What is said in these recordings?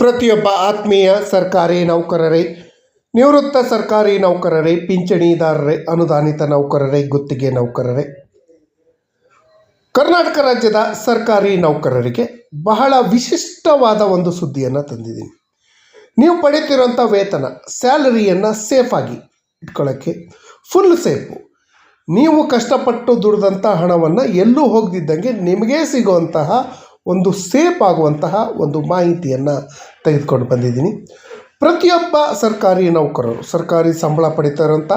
ಪ್ರತಿಯೊಬ್ಬ ಆತ್ಮೀಯ ಸರ್ಕಾರಿ ನೌಕರರೇ, ನಿವೃತ್ತ ಸರ್ಕಾರಿ ನೌಕರರೇ, ಪಿಂಚಣಿದಾರರೇ, ಅನುದಾನಿತ ನೌಕರರೇ, ಗುತ್ತಿಗೆ ನೌಕರರೇ. ಕರ್ನಾಟಕ ರಾಜ್ಯದ ಸರ್ಕಾರಿ ನೌಕರರಿಗೆ ಬಹಳ ವಿಶಿಷ್ಟವಾದ ಒಂದು ಸುದ್ದಿಯನ್ನು ತಂದಿದ್ದೀನಿ. ನೀವು ಪಡೀತಿರೋಂಥ ವೇತನ, ಸ್ಯಾಲರಿಯನ್ನು ಸೇಫಾಗಿ ಇಟ್ಕೊಳ್ಳೋಕ್ಕೆ ಫುಲ್ ಸೇಫು ನೀವು ಕಷ್ಟಪಟ್ಟು ದುಡಿದಂಥ ಹಣವನ್ನು ಎಲ್ಲೂ ಹೋಗದಿದ್ದಂಗೆ ನಿಮಗೇ ಸಿಗುವಂತಹ ಒಂದು ಸೇಫ್ ಆಗುವಂತಹ ಒಂದು ಮಾಹಿತಿಯನ್ನು ತೆಗೆದುಕೊಂಡು ಬಂದಿದ್ದೀನಿ. ಪ್ರತಿಯೊಬ್ಬ ಸರ್ಕಾರಿ ನೌಕರರು, ಸರ್ಕಾರಿ ಸಂಬಳ ಪಡಿತಾ ಇರೋಂಥ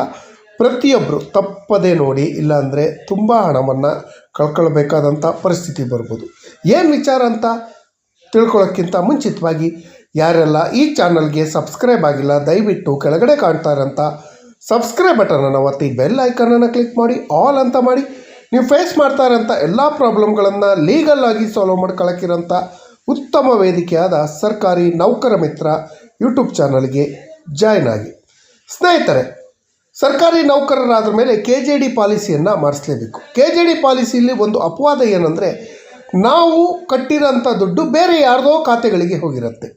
ಪ್ರತಿಯೊಬ್ಬರು ತಪ್ಪದೇ ನೋಡಿ, ಇಲ್ಲಾಂದರೆ ತುಂಬ ಹಣವನ್ನು ಕಳ್ಕೊಳ್ಬೇಕಾದಂಥ ಪರಿಸ್ಥಿತಿ ಬರ್ಬೋದು. ಏನು ವಿಚಾರ ಅಂತ ತಿಳ್ಕೊಳ್ಳೋಕ್ಕಿಂತ ಮುಂಚಿತವಾಗಿ ಯಾರೆಲ್ಲ ಈ ಚಾನಲ್ಗೆ ಸಬ್ಸ್ಕ್ರೈಬ್ ಆಗಿಲ್ಲ, ದಯವಿಟ್ಟು ಕೆಳಗಡೆ ಕಾಣ್ತಾ ಇರೋಂಥ ಸಬ್ಸ್ಕ್ರೈಬ್ ಬಟನನ್ನು ಒತ್ತಿ ಬೆಲ್ ಐಕನನ್ನು ಕ್ಲಿಕ್ ಮಾಡಿ, ಆಲ್ ಅಂತ ಮಾಡಿ. ನೀವು ಫೇಸ್ ಮಾಡ್ತಾ ಇರೋಂಥ ಎಲ್ಲ ಪ್ರಾಬ್ಲಮ್ಗಳನ್ನು ಲೀಗಲ್ ಆಗಿ ಸಾಲ್ವ್ ಮಾಡ್ಕೊಳ್ಳೋಕ್ಕಿರೋಂಥ ಉತ್ತಮ ವೇದಿಕೆಯಾದ ಸರ್ಕಾರಿ ನೌಕರ ಮಿತ್ರ ಯೂಟ್ಯೂಬ್ ಚಾನಲ್ಗೆ ಜಾಯ್ನ್ ಆಗಿ. ಸ್ನೇಹಿತರೆ, ಸರ್ಕಾರಿ ನೌಕರರಾದ ಮೇಲೆ ಕೆ ಜೆ ಡಿ ಪಾಲಿಸಿಯನ್ನು ಮಾಡಿಸ್ಲೇಬೇಕು. ಕೆ ಜೆ ಡಿ ಪಾಲಿಸಿಯಲ್ಲಿ ಒಂದು ಅಪವಾದ ಏನಂದರೆ, ನಾವು ಕಟ್ಟಿರೋಂಥ ದುಡ್ಡು ಬೇರೆ ಯಾರ್ದೋ ಖಾತೆಗಳಿಗೆ ಹೋಗಿರುತ್ತೆ.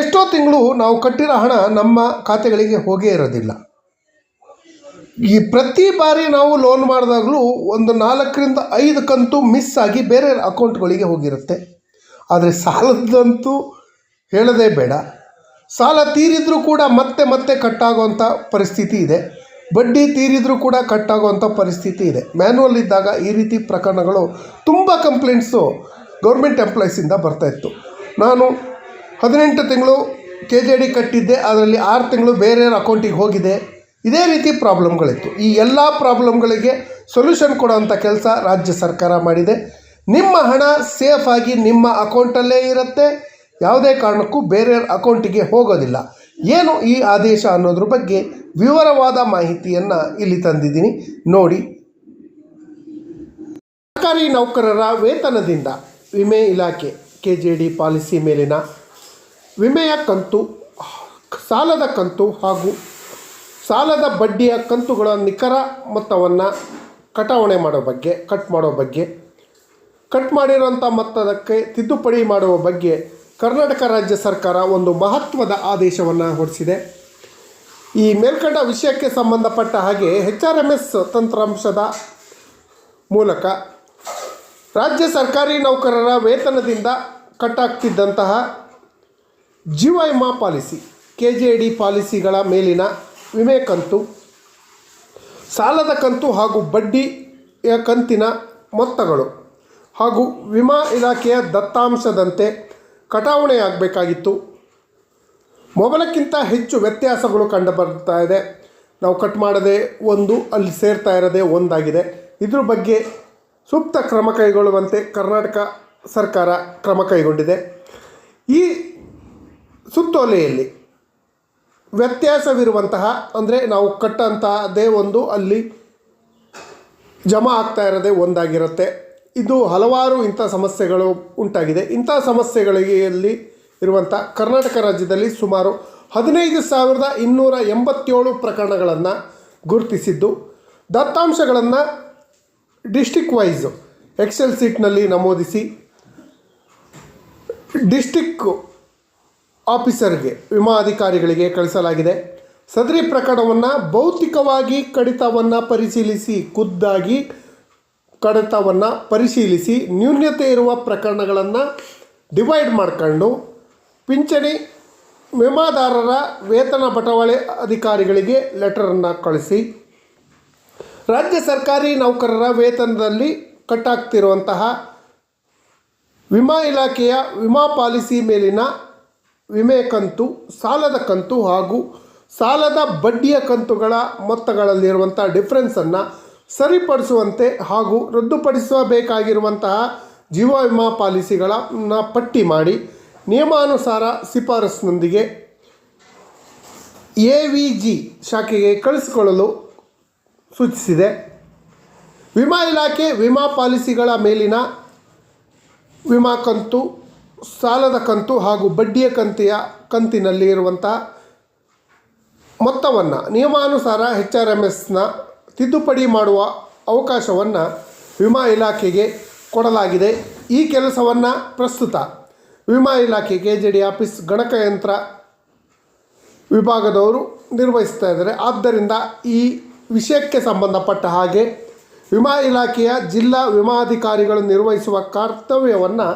ಎಷ್ಟೋ ತಿಂಗಳು ನಾವು ಕಟ್ಟಿರೋ ಹಣ ನಮ್ಮ ಖಾತೆಗಳಿಗೆ ಹೋಗೇ ಇರೋದಿಲ್ಲ. ಈ ಪ್ರತಿ ಬಾರಿ ನಾವು ಲೋನ್ ಮಾಡಿದಾಗಲೂ ಒಂದು ನಾಲ್ಕರಿಂದ ಐದು ಕಂತು ಮಿಸ್ ಆಗಿ ಬೇರೆ ಅಕೌಂಟ್ಗಳಿಗೆ ಹೋಗಿರುತ್ತೆ. ಆದರೆ ಸಾಲದಂತೂ ಹೇಳದೇ ಬೇಡ. ಸಾಲ ತೀರಿದರೂ ಕೂಡ ಮತ್ತೆ ಮತ್ತೆ ಕಟ್ಟಾಗುವಂಥ ಪರಿಸ್ಥಿತಿ ಇದೆ. ಬಡ್ಡಿ ತೀರಿದರೂ ಕೂಡ ಕಟ್ಟಾಗುವಂಥ ಪರಿಸ್ಥಿತಿ ಇದೆ. ಮ್ಯಾನ್ಯಲ್ ಇದ್ದಾಗ ಈ ರೀತಿ ಪ್ರಕರಣಗಳು ತುಂಬ ಕಂಪ್ಲೇಂಟ್ಸು ಗೌರ್ಮೆಂಟ್ ಎಂಪ್ಲಾಯೀಸಿಂದ ಬರ್ತಾಯಿತ್ತು ನಾನು ಹದಿನೆಂಟು ತಿಂಗಳು ಕೆ ಜೆ ಡಿ ಕಟ್ಟಿದ್ದೆ. ಅದರಲ್ಲಿ ಆರು ತಿಂಗಳು ಬೇರೆಯವ್ರ ಅಕೌಂಟಿಗೆ ಹೋಗಿದೆ. ಇದೇ ರೀತಿ ಪ್ರಾಬ್ಲಮ್ಗಳಿತ್ತು. ಈ ಎಲ್ಲ ಪ್ರಾಬ್ಲಮ್ಗಳಿಗೆ ಸೊಲ್ಯೂಷನ್ ಕೊಡೋವಂಥ ಕೆಲಸ ರಾಜ್ಯ ಸರ್ಕಾರ ಮಾಡಿದೆ. ನಿಮ್ಮ ಹಣ ಸೇಫಾಗಿ ನಿಮ್ಮ ಅಕೌಂಟಲ್ಲೇ ಇರುತ್ತೆ. ಯಾವುದೇ ಕಾರಣಕ್ಕೂ ಬೇರೆಯವ್ರ ಅಕೌಂಟಿಗೆ ಹೋಗೋದಿಲ್ಲ. ಏನು ಈ ಆದೇಶ ಅನ್ನೋದ್ರ ಬಗ್ಗೆ ವಿವರವಾದ ಮಾಹಿತಿಯನ್ನು ಇಲ್ಲಿ ತಂದಿದ್ದೀನಿ. ನೋಡಿ. ಸರ್ಕಾರಿ ನೌಕರರ ವೇತನದಿಂದ ವಿಮೆ ಇಲಾಖೆ ಕೆ ಜೆ ಡಿ ಪಾಲಿಸಿ ಮೇಲಿನ ವಿಮೆಯ ಕಂತು, ಸಾಲದ ಕಂತು ಹಾಗೂ ಸಾಲದ ಬಡ್ಡಿಯ ಕಂತುಗಳ ನಿಖರ ಮೊತ್ತವನ್ನು ಕಟಾವಣೆ ಮಾಡೋ ಬಗ್ಗೆ ಕಟ್ ಮಾಡೋ ಬಗ್ಗೆ ಕಟ್ ಮಾಡಿರೋಂಥ ಮೊತ್ತದಕ್ಕೆ ತಿದ್ದುಪಡಿ ಮಾಡುವ ಬಗ್ಗೆ ಕರ್ನಾಟಕ ರಾಜ್ಯ ಸರ್ಕಾರ ಒಂದು ಮಹತ್ವದ ಆದೇಶವನ್ನು ಹೊರಡಿಸಿದೆ. ಈ ಮೇಲ್ಕಂಡ ವಿಷಯಕ್ಕೆ ಸಂಬಂಧಪಟ್ಟ ಹಾಗೆ ಎಚ್ ಆರ್ ಎಂ ಎಸ್ ತಂತ್ರಾಂಶದ ಮೂಲಕ ರಾಜ್ಯ ಸರ್ಕಾರಿ ನೌಕರರ ವೇತನದಿಂದ ಕಟ್ಟಾಗ್ತಿದ್ದಂತಹ ಜೀವ ವಿಮಾ ಪಾಲಿಸಿ ಕೆ ಜೆ ಡಿ ಪಾಲಿಸಿಗಳ ಮೇಲಿನ ವಿಮೆ ಕಂತು ಸಾಲದ ಕಂತು ಹಾಗೂ ಬಡ್ಡಿಯ ಕಂತಿನ ಮೊತ್ತಗಳು ಹಾಗೂ ವಿಮಾ ಇಲಾಖೆಯ ದತ್ತಾಂಶದಂತೆ ಕಟಾವಣೆಯಾಗಬೇಕಾಗಿತ್ತು. ಮೊಬಲಕ್ಕಿಂತ ಹೆಚ್ಚು ವ್ಯತ್ಯಾಸಗಳು ಕಂಡು ಬರ್ತಾ ಇದೆ. ನಾವು ಕಟ್ ಮಾಡದೆ ಒಂದು, ಅಲ್ಲಿ ಸೇರ್ತಾ ಇರೋದೇ ಒಂದಾಗಿದೆ. ಇದ್ರ ಬಗ್ಗೆ ಸೂಕ್ತ ಕ್ರಮ ಕೈಗೊಳ್ಳುವಂತೆ ಕರ್ನಾಟಕ ಸರ್ಕಾರ ಕ್ರಮ ಕೈಗೊಂಡಿದೆ. ಈ ಸುತ್ತೋಲೆಯಲ್ಲಿ ವ್ಯತ್ಯಾಸವಿರುವಂತಹ, ಅಂದರೆ ನಾವು ಕಟ್ಟಂತಹದೇ ಒಂದು ಅಲ್ಲಿ ಜಮಾ ಆಗ್ತಾ ಇರೋದೇ ಒಂದಾಗಿರುತ್ತೆ. ಇದು ಹಲವಾರು ಇಂಥ ಸಮಸ್ಯೆಗಳು ಉಂಟಾಗಿದೆ. ಇಂಥ ಸಮಸ್ಯೆಗಳಿಗೆ ಇರುವಂಥ ಕರ್ನಾಟಕ ರಾಜ್ಯದಲ್ಲಿ ಸುಮಾರು ಹದಿನೈದು ಸಾವಿರದ ಇನ್ನೂರ ಎಂಬತ್ತೇಳು ಪ್ರಕರಣಗಳನ್ನು ಗುರುತಿಸಿದ್ದು. ದತ್ತಾಂಶಗಳನ್ನು ಡಿಸ್ಟಿಕ್ ವೈಸು ಎಕ್ಸೆಲ್ ಸೀಟ್ನಲ್ಲಿ ನಮೂದಿಸಿ. ಡಿಸ್ಟಿಕ್ ಆಫೀಸರ್ಗೆ ವಿಮಾ ಅಧಿಕಾರಿಗಳಿಗೆ ಕಳಿಸಲಾಗಿದೆ. ಸದರಿ ಪ್ರಕರಣವನ್ನು ಭೌತಿಕವಾಗಿ ಕಡಿತವನ್ನು ಪರಿಶೀಲಿಸಿ, ಖುದ್ದಾಗಿ ಕಡಿತವನ್ನು ಪರಿಶೀಲಿಸಿ ನ್ಯೂನ್ಯತೆ ಇರುವ ಪ್ರಕರಣಗಳನ್ನು ಡಿವೈಡ್ ಮಾಡ್ಕೊಂಡು ಪಿಂಚಣಿ ವಿಮಾದಾರರ ವೇತನ ಬಟವಾಳೆ ಅಧಿಕಾರಿಗಳಿಗೆ ಲೆಟರನ್ನು ಕಳಿಸಿ, ರಾಜ್ಯ ಸರ್ಕಾರಿ ನೌಕರರ ವೇತನದಲ್ಲಿ ಕಟ್ಟಾಗ್ತಿರುವಂತಹ ವಿಮಾ ಇಲಾಖೆಯ ವಿಮಾ ಪಾಲಿಸಿ ಮೇಲಿನ ವಿಮೆ ಕಂತು ಸಾಲದ ಕಂತು ಹಾಗೂ ಸಾಲದ ಬಡ್ಡಿಯ ಕಂತುಗಳ ಮೊತ್ತಗಳಲ್ಲಿರುವಂಥ ಡಿಫ್ರೆನ್ಸನ್ನು ಸರಿಪಡಿಸುವಂತೆ ಹಾಗೂ ರದ್ದುಪಡಿಸಬೇಕಾಗಿರುವಂತಹ ಜೀವ ವಿಮಾ ಪಾಲಿಸಿಗಳನ್ನು ಪಟ್ಟಿ ಮಾಡಿ ನಿಯಮಾನುಸಾರ ಶಿಫಾರಸ್ನೊಂದಿಗೆ ಎ ವಿ ಜಿ ಶಾಖೆಗೆ ಕಳಿಸಿಕೊಳ್ಳಲು ಸೂಚಿಸಿದೆ. ವಿಮಾ ಇಲಾಖೆ ವಿಮಾ ಪಾಲಿಸಿಗಳ ಮೇಲಿನ ವಿಮಾ ಕಂತು ಸಾಲದ ಕಂತು ಹಾಗೂ ಬಡ್ಡಿಯ ಕಂತಿಯ ಕಂತಿನಲ್ಲಿ ಇರುವಂಥ ಮೊತ್ತವನ್ನು, ನಿಯಮಾನುಸಾರ ಎಚ್ ಆರ್ ಎಂ ಎಸ್ನ ತಿದ್ದುಪಡಿ ಮಾಡುವ ಅವಕಾಶವನ್ನು ವಿಮಾ ಇಲಾಖೆಗೆ ಕೊಡಲಾಗಿದೆ. ಈ ಕೆಲಸವನ್ನು ಪ್ರಸ್ತುತ ವಿಮಾ ಇಲಾಖೆ ಕೆ ಜೆ ಡಿ ಆಫೀಸ್ ಗಣಕಯಂತ್ರ ವಿಭಾಗದವರು ನಿರ್ವಹಿಸ್ತಾ ಇದ್ದಾರೆ. ಆದ್ದರಿಂದ ಈ ವಿಷಯಕ್ಕೆ ಸಂಬಂಧಪಟ್ಟ ಹಾಗೆ ವಿಮಾ ಇಲಾಖೆಯ ಜಿಲ್ಲಾ ವಿಮಾಧಿಕಾರಿಗಳು ನಿರ್ವಹಿಸುವ ಕರ್ತವ್ಯವನ್ನು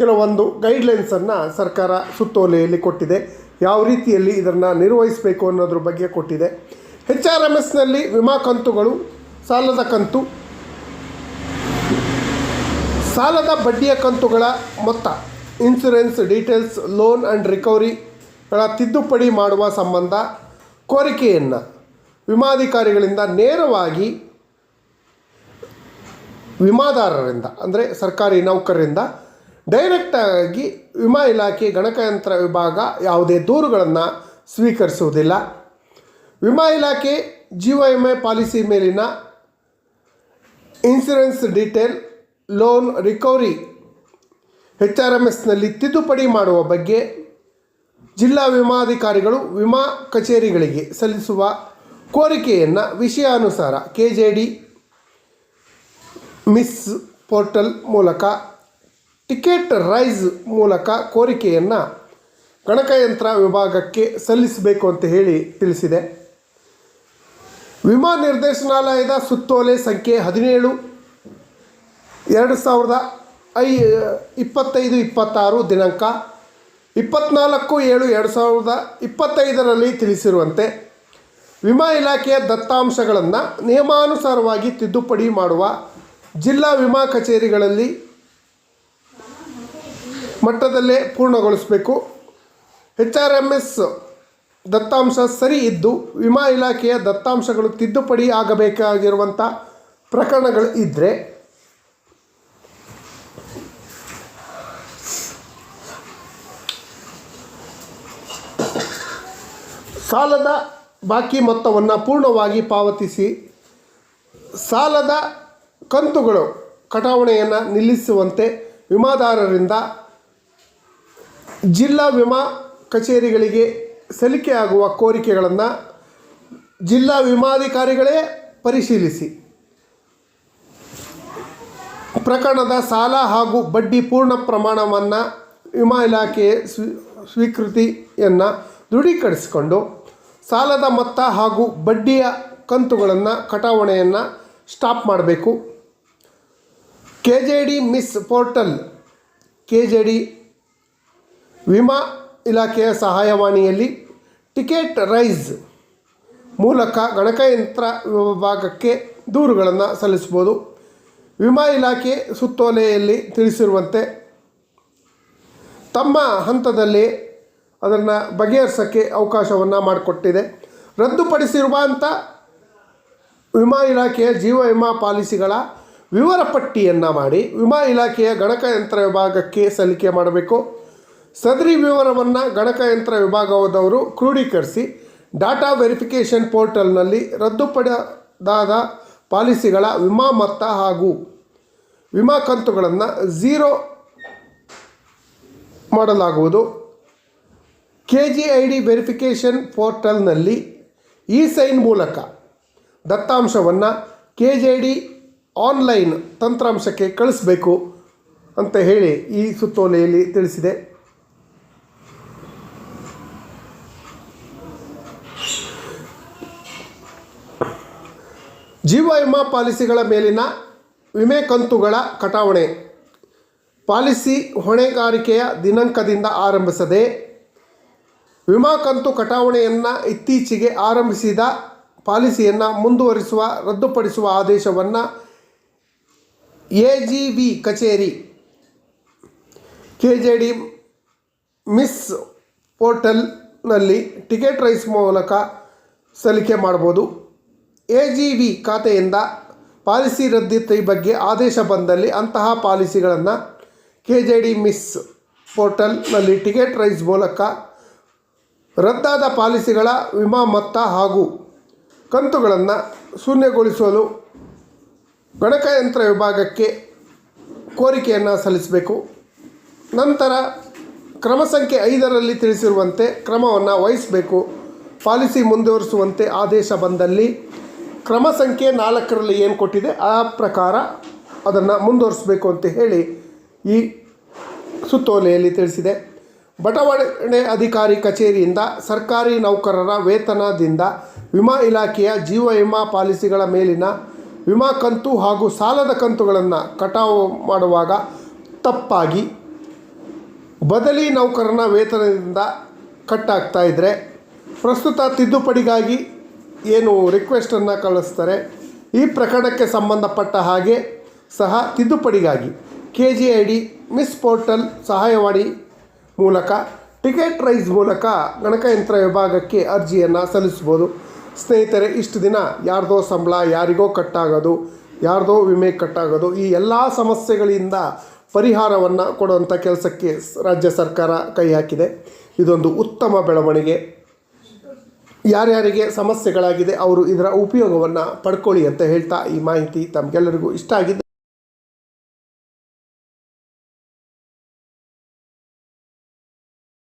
ಕೆಲವೊಂದು ಗೈಡ್ಲೈನ್ಸನ್ನು ಸರ್ಕಾರ ಸುತ್ತೋಲೆಯಲ್ಲಿ ಕೊಟ್ಟಿದೆ. ಯಾವ ರೀತಿಯಲ್ಲಿ ಇದನ್ನು ನಿರ್ವಹಿಸಬೇಕು ಅನ್ನೋದ್ರ ಬಗ್ಗೆ ಕೊಟ್ಟಿದೆ. ಎಚ್ ಆರ್ ಎಂ ಎಸ್ನಲ್ಲಿ ವಿಮಾ ಕಂತುಗಳು ಸಾಲದ ಕಂತು, ಸಾಲದ ಬಡ್ಡಿಯ ಕಂತುಗಳ ಮೊತ್ತ ಇನ್ಸುರೆನ್ಸ್ ಡೀಟೇಲ್ಸ್ ಲೋನ್ ಆ್ಯಂಡ್ ರಿಕವರಿಗಳ ತಿದ್ದುಪಡಿ ಮಾಡುವ ಸಂಬಂಧ ಕೋರಿಕೆಯನ್ನು ವಿಮಾಧಿಕಾರಿಗಳಿಂದ ನೇರವಾಗಿ ವಿಮಾದಾರರಿಂದ, ಅಂದರೆ ಸರ್ಕಾರಿ ನೌಕರರಿಂದ ಡೈರೆಕ್ಟಾಗಿ ವಿಮಾ ಇಲಾಖೆ, ಗಣಕಯಂತ್ರ ವಿಭಾಗ ಯಾವುದೇ ದೂರುಗಳನ್ನು ಸ್ವೀಕರಿಸುವುದಿಲ್ಲ. ವಿಮಾ ಇಲಾಖೆ ಜೀವ ವಿಮೆ ಪಾಲಿಸಿ ಮೇಲಿನ insurance detail loan recovery H R M ಎಸ್ನಲ್ಲಿ ತಿದ್ದುಪಡಿ ಮಾಡುವ ಬಗ್ಗೆ ಜಿಲ್ಲಾ ವಿಮಾಧಿಕಾರಿಗಳು ವಿಮಾ ಕಚೇರಿಗಳಿಗೆ ಸಲ್ಲಿಸುವ ಕೋರಿಕೆಯನ್ನು ವಿಷಯಾನುಸಾರ K J D MIS portal ಮೂಲಕ ಟಿಕೆಟ್ ರೈಸ್ ಮೂಲಕ ಕೋರಿಕೆಯನ್ನು ಗಣಕಯಂತ್ರ ವಿಭಾಗಕ್ಕೆ ಸಲ್ಲಿಸಬೇಕು ಅಂತ ಹೇಳಿ ತಿಳಿಸಿದೆ. ವಿಮಾ ನಿರ್ದೇಶನಾಲಯದ ಸುತ್ತೋಲೆ ಸಂಖ್ಯೆ ಹದಿನೇಳು, ಎರಡು ಸಾವಿರದ ಐ, ಇಪ್ಪತ್ತೈದು, ಇಪ್ಪತ್ತಾರು ದಿನಾಂಕ ಇಪ್ಪತ್ತ್ನಾಲ್ಕು ಏಳು, ಎರಡು ಸಾವಿರದ ಇಪ್ಪತ್ತೈದರಲ್ಲಿ ತಿಳಿಸಿರುವಂತೆ ವಿಮಾ ಇಲಾಖೆಯ ದತ್ತಾಂಶಗಳನ್ನು ನಿಯಮಾನುಸಾರವಾಗಿ ತಿದ್ದುಪಡಿ ಮಾಡುವ ಜಿಲ್ಲಾ ವಿಮಾ ಕಚೇರಿಗಳಲ್ಲಿ ಮಟ್ಟದಲ್ಲೇ ಪೂರ್ಣಗೊಳಿಸಬೇಕು. ಎಚ್ ಆರ್ ಎಂ ಎಸ್ ದತ್ತಾಂಶ ಸರಿ ಇದ್ದು ವಿಮಾ ಇಲಾಖೆಯ ದತ್ತಾಂಶಗಳು ತಿದ್ದುಪಡಿ ಆಗಬೇಕಾಗಿರುವಂಥ ಪ್ರಕರಣಗಳು ಇದ್ದರೆ ಸಾಲದ ಬಾಕಿ ಮೊತ್ತವನ್ನು ಪೂರ್ಣವಾಗಿ ಪಾವತಿಸಿ ಸಾಲದ ಕಂತುಗಳು ಕಟಾವಣೆಯನ್ನು ನಿಲ್ಲಿಸುವಂತೆ ವಿಮಾದಾರರಿಂದ ಜಿಲ್ಲಾ ವಿಮಾ ಕಚೇರಿಗಳಿಗೆ ಸಲ್ಲಿಕೆಯಾಗುವ ಕೋರಿಕೆಗಳನ್ನು ಜಿಲ್ಲಾ ವಿಮಾಧಿಕಾರಿಗಳೇ ಪರಿಶೀಲಿಸಿ. ಪ್ರಕರಣದ ಸಾಲ ಹಾಗೂ ಬಡ್ಡಿ ಪೂರ್ಣ ಪ್ರಮಾಣವನ್ನು ವಿಮಾ ಇಲಾಖೆ ಸ್ವೀ, ಸ್ವೀಕೃತಿಯನ್ನು ದೃಢೀಕರಿಸಿಕೊಂಡು ಸಾಲದ ಮೊತ್ತ ಹಾಗೂ ಬಡ್ಡಿಯ ಕಂತುಗಳನ್ನು ಕಟಾವಣೆಯನ್ನು ಸ್ಟಾಪ್ ಮಾಡಬೇಕು. K J D MIS portal K J D ವಿಮಾ ಇಲಾಖೆಯ ಸಹಾಯವಾಣಿಯಲ್ಲಿ ಟಿಕೆಟ್ ರೈಸ್ ಮೂಲಕ ಗಣಕಯಂತ್ರ ವಿಭಾಗಕ್ಕೆ ದೂರುಗಳನ್ನು ಸಲ್ಲಿಸ್ಬೋದು ವಿಮಾ ಇಲಾಖೆ ಸುತ್ತೋಲೆಯಲ್ಲಿ ತಿಳಿಸಿರುವಂತೆ ತಮ್ಮ ಹಂತದಲ್ಲಿ ಅದನ್ನು ಬಗೆಹರಿಸೋಕ್ಕೆ ಅವಕಾಶವನ್ನು ಮಾಡಿಕೊಟ್ಟಿದೆ. ರದ್ದುಪಡಿಸಿರುವಂಥ ವಿಮಾ ಇಲಾಖೆಯ ಜೀವ ವಿಮಾ ಪಾಲಿಸಿಗಳ ವಿವರ ಪಟ್ಟಿಯನ್ನು ಮಾಡಿ ವಿಮಾ ಇಲಾಖೆಯ ಗಣಕಯಂತ್ರ ವಿಭಾಗಕ್ಕೆ ಸಲ್ಲಿಕೆ ಮಾಡಬೇಕು. ಸದರಿ ವಿವರವನ್ನು ಗಣಕಯಂತ್ರ ವಿಭಾಗದವರು ಕ್ರೋಢೀಕರಿಸಿ ಡಾಟಾ ವೆರಿಫಿಕೇಷನ್ ಪೋರ್ಟಲ್ನಲ್ಲಿ ರದ್ದುಪಡದಾದ ಪಾಲಿಸಿಗಳ ವಿಮಾ ಮೊತ್ತ ಹಾಗೂ ವಿಮಾ ಕಂತುಗಳನ್ನು ಝೀರೋ ಮಾಡಲಾಗುವುದು. K G I D verification ಪೋರ್ಟಲ್ನಲ್ಲಿ ಇ ಸೈನ್ ಮೂಲಕ ದತ್ತಾಂಶವನ್ನು ಕೆ ಜೆ ಡಿ ಆನ್ಲೈನ್ ತಂತ್ರಾಂಶಕ್ಕೆ ಕಳಿಸಬೇಕು ಅಂತ ಹೇಳಿ ಈ ಸುತ್ತೋಲೆಯಲ್ಲಿ ತಿಳಿಸಿದೆ. ಜೀವ ವಿಮಾ ಪಾಲಿಸಿಗಳ ಮೇಲಿನ ವಿಮೆ ಕಂತುಗಳ ಕಟಾವಣೆ. ಪಾಲಿಸಿ ಹೊಣೆಗಾರಿಕೆಯ ದಿನಾಂಕದಿಂದ ಆರಂಭಿಸದೆ ವಿಮಾ ಕಂತು ಕಟಾವಣೆಯನ್ನು ಇತ್ತೀಚೆಗೆ ಆರಂಭಿಸಿದ ಪಾಲಿಸಿಯನ್ನು ಮುಂದುವರಿಸುವ, ರದ್ದುಪಡಿಸುವ ಆದೇಶವನ್ನು ಎ ಜಿ ವಿ ಕಚೇರಿ, ಕೆ ಜೆ ಡಿ ಮಿಸ್ ಪೋರ್ಟಲ್ನಲ್ಲಿ ಟಿಕೆಟ್ ರೈಸ್ ಮೂಲಕ ಸಲ್ಲಿಕೆ ಮಾಡ್ಬೋದು ಎ ಜಿ ವಿ ಖಾತೆಯಿಂದ ಪಾಲಿಸಿ ರದ್ದತಿ ಬಗ್ಗೆ ಆದೇಶ ಬಂದಲ್ಲಿ ಅಂತಹ ಪಾಲಿಸಿಗಳನ್ನು ಕೆ ಜೆ ಡಿ ಮಿಸ್ ಪೋರ್ಟಲ್ನಲ್ಲಿ ಟಿಕೆಟ್ ರೈಸ್ ಮೂಲಕ ರದ್ದಾದ ಪಾಲಿಸಿಗಳ ವಿಮಾ ಮೊತ್ತ ಹಾಗೂ ಕಂತುಗಳನ್ನು ಶೂನ್ಯಗೊಳಿಸಲು ಗಣಕಯಂತ್ರ ವಿಭಾಗಕ್ಕೆ ಕೋರಿಕೆಯನ್ನು ಸಲ್ಲಿಸಬೇಕು. ನಂತರ ಕ್ರಮ ಸಂಖ್ಯೆ ಐದರಲ್ಲಿ ತಿಳಿಸಿರುವಂತೆ ಕ್ರಮವನ್ನು ವಹಿಸಬೇಕು. ಪಾಲಿಸಿ ಮುಂದುವರಿಸುವಂತೆ ಆದೇಶ ಬಂದಲ್ಲಿ ಕ್ರಮ ಸಂಖ್ಯೆ ನಾಲ್ಕರಲ್ಲಿ ಏನು ಕೊಟ್ಟಿದೆ? ಆ ಪ್ರಕಾರ ಅದನ್ನು ಮುಂದುವರಿಸಬೇಕು ಅಂತ ಹೇಳಿ ಈ ಸುತ್ತೋಲೆಯಲ್ಲಿ ತಿಳಿಸಿದೆ. ಬಟವಾಡೆ ಅಧಿಕಾರಿ ಕಚೇರಿಯಿಂದ ಸರ್ಕಾರಿ ನೌಕರರ ವೇತನದಿಂದ ವಿಮಾ ಇಲಾಖೆಯ ಜೀವ ವಿಮಾ ಪಾಲಿಸಿಗಳ ಮೇಲಿನ ವಿಮಾ ಕಂತು ಹಾಗೂ ಸಾಲದ ಕಂತುಗಳನ್ನು ಕಟಾವು ಮಾಡುವಾಗ ತಪ್ಪಾಗಿ ಬದಲಿ ನೌಕರನ ವೇತನದಿಂದ ಕಟ್ಟಾಗ್ತಾ ಇದ್ದರೆ ಪ್ರಸ್ತುತ ತಿದ್ದುಪಡಿಗಾಗಿ ಏನು ರಿಕ್ವೆಸ್ಟನ್ನು ಕಳಿಸ್ತಾರೆ, ಈ ಪ್ರಕರಣಕ್ಕೆ ಸಂಬಂಧಪಟ್ಟ ಹಾಗೆ ಸಹ ತಿದ್ದುಪಡಿಗಾಗಿ K G I D MIS portal ಸಹಾಯವಾಣಿ ಮೂಲಕ ಟಿಕೆಟ್ ರೈಸ್ ಮೂಲಕ ಗಣಕಯಂತ್ರ ವಿಭಾಗಕ್ಕೆ ಅರ್ಜಿಯನ್ನು ಸಲ್ಲಿಸ್ಬೋದು ಸ್ನೇಹಿತರೆ, ಇಷ್ಟು ದಿನ ಯಾರ್ದೋ ಸಂಬಳ ಯಾರಿಗೋ ಕಟ್ಟಾಗೋದು, ಯಾರ್ದೋ ವಿಮೆ ಕಟ್ಟಾಗೋದು, ಈ ಎಲ್ಲ ಸಮಸ್ಯೆಗಳಿಂದ ಪರಿಹಾರವನ್ನು ಕೊಡುವಂಥ ಕೆಲಸಕ್ಕೆ ರಾಜ್ಯ ಸರ್ಕಾರ ಕೈ ಹಾಕಿದೆ. ಇದೊಂದು ಉತ್ತಮ ಬೆಳವಣಿಗೆ. ಯಾರ್ಯಾರಿಗೆ ಸಮಸ್ಯೆಗಳಾಗಿದೆ ಅವರು ಇದರ ಉಪಯೋಗವನ್ನು ಪಡ್ಕೊಳ್ಳಿ ಅಂತ ಹೇಳ್ತಾ ಈ ಮಾಹಿತಿ ತಮಗೆಲ್ಲರಿಗೂ ಇಷ್ಟ ಆಗಿದ್ದರೆ